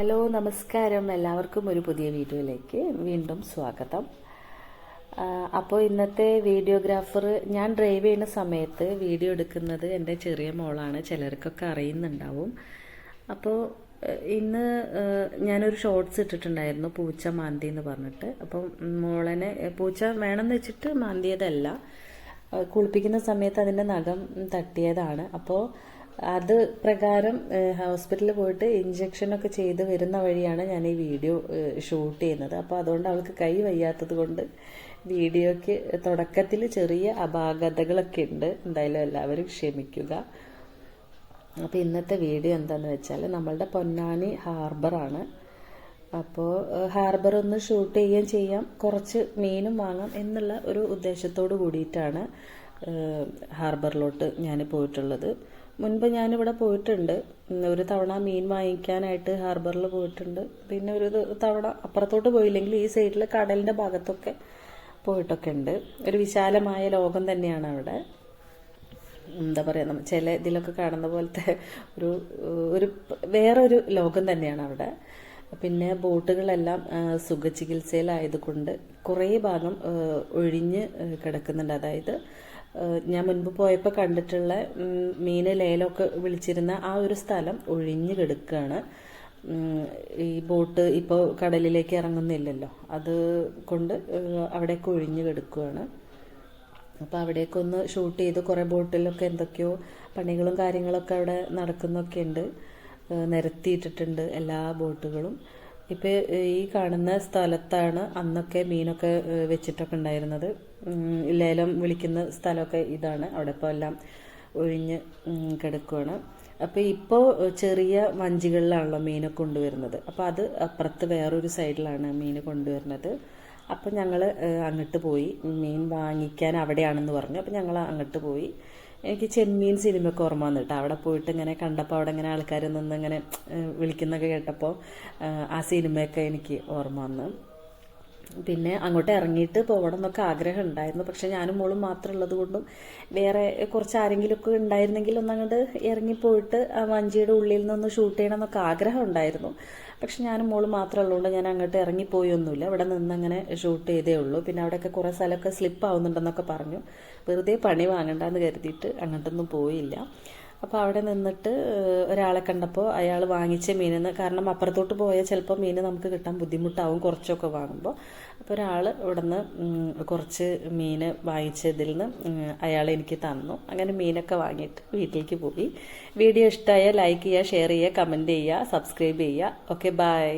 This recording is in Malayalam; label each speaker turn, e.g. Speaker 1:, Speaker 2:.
Speaker 1: ഹലോ നമസ്കാരം. എല്ലാവർക്കും ഒരു പുതിയ വീഡിയോയിലേക്ക് വീണ്ടും സ്വാഗതം. അപ്പോൾ ഇന്നത്തെ വീഡിയോഗ്രാഫർ ഞാൻ ഡ്രൈവ് ചെയ്യുന്ന സമയത്ത് വീഡിയോ എടുക്കുന്നത് എന്റെ ചെറിയ മോളാണ്. ചിലർക്കൊക്കെ അറിയുന്നുണ്ടാവും. അപ്പോൾ ഇന്ന് ഞാനൊരു ഷോർട്സ് ഇട്ടിട്ടുണ്ടായിരുന്നു പൂച്ച മാന്തി എന്ന് പറഞ്ഞിട്ട്. അപ്പം മോളനെ പൂച്ച വേണമെന്ന് വെച്ചിട്ട് മാന്തിയതല്ല. കുളിപ്പിക്കുന്ന സമയത്ത് അതിന്റെ നഖം തട്ടിയതാണ്. അപ്പോൾ അത് പ്രകാരം ഹോസ്പിറ്റലിൽ പോയിട്ട് ഇഞ്ചക്ഷനൊക്കെ ചെയ്ത് വരുന്ന വഴിയാണ് ഞാൻ ഈ വീഡിയോ ഷൂട്ട് ചെയ്യുന്നത്. അപ്പോൾ അതുകൊണ്ട് അവൾക്ക് കൈ വയ്യാത്തത് കൊണ്ട് വീഡിയോയ്ക്ക് തുടക്കത്തിൽ ചെറിയ അപാകതകളൊക്കെ ഉണ്ട്. എന്തായാലും എല്ലാവരും ക്ഷമിക്കുക. അപ്പോൾ ഇന്നത്തെ വീഡിയോ എന്താന്ന് വെച്ചാൽ നമ്മളുടെ പൊന്നാനി ഹാർബറാണ് അപ്പോൾ ഹാർബർ ഒന്ന് ഷൂട്ട് ചെയ്യുകയും ചെയ്യാം. കുറച്ച് മീനും വാങ്ങാം എന്നുള്ള ഒരു ഉദ്ദേശത്തോട് കൂടിയിട്ടാണ് ഹാർബറിലോട്ട് ഞാൻ പോയിട്ടുള്ളത്. മുൻപ് ഞാനിവിടെ പോയിട്ടുണ്ട്. ഒരു തവണ മീൻ വാങ്ങിക്കാനായിട്ട് ഹാർബറിൽ പോയിട്ടുണ്ട്. പിന്നെ ഒരു തവണ അപ്പുറത്തോട്ട് പോയില്ലെങ്കിൽ ഈ സൈഡിൽ കടലിന്റെ ഭാഗത്തൊക്കെ പോയിട്ടൊക്കെ ഉണ്ട്. ഒരു വിശാലമായ ലോകം തന്നെയാണ് അവിടെ. എന്താ പറയുക നമ്മൾ ചില ഇതിലൊക്കെ കാണുന്ന പോലത്തെ ഒരു ഒരു വേറൊരു ലോകം തന്നെയാണ് അവിടെ. പിന്നെ ബോട്ടുകളെല്ലാം സുഖചികിത്സയിലായതുകൊണ്ട് കുറേ ഭാഗം ഒഴിഞ്ഞ് കിടക്കുന്നുണ്ട്. അതായത് ഞാൻ മുൻപ് പോയപ്പോൾ കണ്ടിട്ടുള്ള മീൻ ലേലമൊക്കെ വിളിച്ചിരുന്ന ആ ഒരു സ്ഥലം ഒഴിഞ്ഞ് കിടക്കുകയാണ് ഈ ബോട്ട് ഇപ്പോൾ കടലിലേക്ക് ഇറങ്ങുന്നില്ലല്ലോ. അത് കൊണ്ട് അവിടെയൊക്കെ ഒഴിഞ്ഞ് കിടക്കുകയാണ് അപ്പോൾ അവിടേക്കൊന്ന് ഷൂട്ട് ചെയ്ത് കുറേ ബോട്ടിലൊക്കെ എന്തൊക്കെയോ പണികളും കാര്യങ്ങളൊക്കെ അവിടെ നടക്കുന്നൊക്കെ ഉണ്ട് നിരത്തിയിട്ടിട്ടുണ്ട് എല്ലാ ബോട്ടുകളും. ഇപ്പോൾ ഈ കാണുന്ന സ്ഥലത്താണ് അന്നൊക്കെ മീനൊക്കെ വെച്ചിട്ടൊക്കെ ഉണ്ടായിരുന്നത്. ലേലം വിളിക്കുന്ന സ്ഥലമൊക്കെ ഇതാണ്. അവിടെ ഇപ്പോൾ എല്ലാം ഒഴിഞ്ഞ് കിടക്കുകയാണ് അപ്പോൾ ഇപ്പോൾ ചെറിയ വഞ്ചികളിലാണല്ലോ മീനെ കൊണ്ടുവരുന്നത്. അപ്പോൾ അത് അപ്പുറത്ത് വേറൊരു സൈഡിലാണ് മീൻ കൊണ്ടുവരുന്നത്. അപ്പം ഞങ്ങൾ അങ്ങോട്ട് പോയി. മീൻ വാങ്ങിക്കാൻ അവിടെയാണെന്ന് പറഞ്ഞു. അപ്പം ഞങ്ങൾ അങ്ങോട്ട് പോയി. എനിക്ക് ചെമ്മീൻ സിനിമയൊക്കെ ഓർമ്മ വന്നു കേട്ടോ അവിടെ പോയിട്ട് ഇങ്ങനെ കണ്ടപ്പോൾ അവിടെ ഇങ്ങനെ ആൾക്കാർ നിന്ന് ഇങ്ങനെ വിളിക്കുന്നൊക്കെ കേട്ടപ്പോൾ ആ സിനിമയൊക്കെ എനിക്ക് ഓർമ്മ വന്നു. പിന്നെ അങ്ങോട്ട് ഇറങ്ങിയിട്ട് പോകണം എന്നൊക്കെ ആഗ്രഹം ഉണ്ടായിരുന്നു പക്ഷെ ഞാനും മോളും മാത്രം ഉള്ളത് കൊണ്ടും വേറെ കുറച്ച് ആരെങ്കിലുമൊക്കെ ഉണ്ടായിരുന്നെങ്കിൽ ഒന്ന് ഒന്നങ്ങോട്ട് ഇറങ്ങിപ്പോയിട്ട് ആ വഞ്ചിയുടെ ഉള്ളിൽ നിന്ന് ഷൂട്ട് ചെയ്യണം എന്നൊക്കെ ആഗ്രഹം ഉണ്ടായിരുന്നു പക്ഷെ ഞാനും മോളും മാത്രം ഉള്ളതുകൊണ്ട് ഞാൻ അങ്ങോട്ട് ഇറങ്ങിപ്പോയൊന്നുമില്ല. ഇവിടെ നിന്ന് അങ്ങനെ ഷൂട്ട് ചെയ്തേ ഉള്ളൂ. പിന്നെ അവിടെയൊക്കെ കുറേ സ്ഥലമൊക്കെ സ്ലിപ്പ് ആവുന്നുണ്ടെന്നൊക്കെ പറഞ്ഞു. വെറുതെ പണി വാങ്ങണ്ടെന്ന് കരുതിയിട്ട് അങ്ങോട്ടൊന്നും പോയില്ല. അപ്പോൾ അവിടെ നിന്നിട്ട് ഒരാളെ കണ്ടപ്പോൾ അയാൾ വാങ്ങിച്ച മീനെന്ന് കാരണം അപ്പുറത്തോട്ട് പോയാൽ ചിലപ്പോൾ മീൻ നമുക്ക് കിട്ടാൻ ബുദ്ധിമുട്ടാവും കുറച്ചൊക്കെ വാങ്ങുമ്പോൾ അപ്പോൾ ഒരാൾ ഇവിടെ നിന്ന് കുറച്ച് മീൻ വാങ്ങിച്ചതിൽ നിന്ന് അയാൾ എനിക്ക് തന്നു. അങ്ങനെ മീനൊക്കെ വാങ്ങിയിട്ട് വീട്ടിലേക്ക് പോയി. വീഡിയോ ഇഷ്ടമായാൽ ലൈക്ക് ചെയ്യുക ഷെയർ ചെയ്യുക കമന്റ് ചെയ്യുക സബ്സ്ക്രൈബ് ചെയ്യുക. Okay bye.